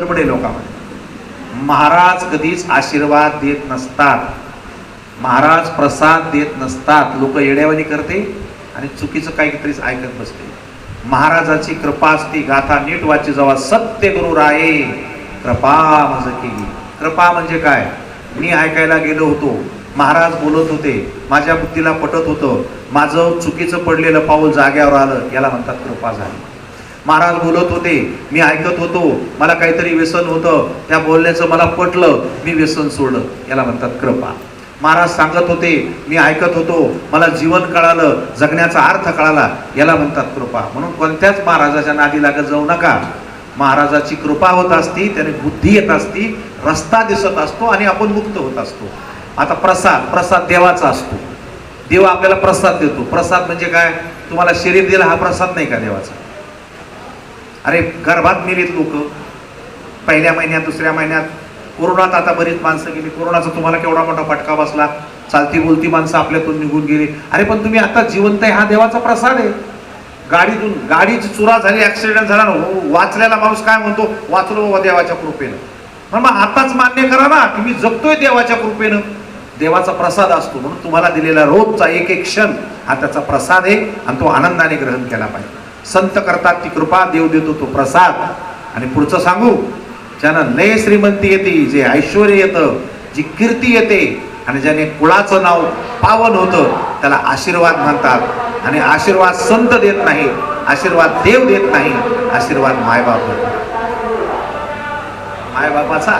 गडबडे लोकांमध्ये. महाराज कधीच आशीर्वाद देत नसतात. महाराज प्रसाद देत नसतात. लोक येड्यावानी करते आणि चुकीचं काहीतरी ऐकत बसते. महाराजाची कृपा असती. गाथा नीट वाची जेव्हा सत्य गुरु राये. कृपा मज केली. कृपा म्हणजे काय? मी ऐकायला गेलो होतो. महाराज बोलत होते. माझ्या बुद्धीला पटत होतं. माझं चुकीचं पडलेलं पाऊल जाग्यावर आलं. याला म्हणतात कृपा झाली. महाराज बोलत होते मी ऐकत होतो मला काहीतरी व्यसन होतं. त्या बोलण्याचं मला पटलं मी व्यसन सोडलं. याला म्हणतात कृपा. महाराज सांगत होते मी ऐकत होतो मला जीवन कळालं जगण्याचा अर्थ कळाला. याला म्हणतात कृपा. म्हणून कोणत्याच महाराजाच्या नादी लागत जाऊ नका. महाराजाची कृपा होत असती त्याने बुद्धी येत असती रस्ता दिसत असतो आणि आपण मुक्त होत असतो. आता प्रसाद प्रसाद देवाचा असतो. देव आपल्याला प्रसाद देतो. प्रसाद म्हणजे काय? तुम्हाला शरीर दिला हा प्रसाद नाही का देवाचा? अरे गर्भात मेलेत लोक. पहिल्या महिन्यात दुसऱ्या महिन्यात. कोरोनात आता बरीच माणसं गेली. कोरोनाचा तुम्हाला केवढा मोठा फटका बसला. चालती बोलती माणसं आपल्यातून निघून गेली. अरे पण तुम्ही आता जिवंत आहे हा देवाचा प्रसाद आहे. गाडीतून गाडीची चुरा झाली ऍक्सिडेंट झाला ना हो, वाचलेला माणूस काय म्हणतो? वाचलो बाबा देवाच्या कृपेनं. पण मग आताच मान्य करा ना की मी जगतोय देवाच्या कृपेनं. देवाचा प्रसाद असतो म्हणून तुम्हाला दिलेला रोजचा एक एक क्षण हा त्याचा प्रसाद आहे आणि तो आनंदाने ग्रहण केला पाहिजे. संत करतात ती कृपा देव देतो तो प्रसाद. आणि पुढचं सांगू ज्यानं लय श्रीमंती येते जे ऐश्वर येतं जी कीर्ती येते आणि ज्याने कुळाचं नाव पावन होतं त्याला आशीर्वाद म्हणतात. आणि आशीर्वाद संत देत नाही आशीर्वाद देव देत नाही आशीर्वाद मायबाप देतो मायबापाचा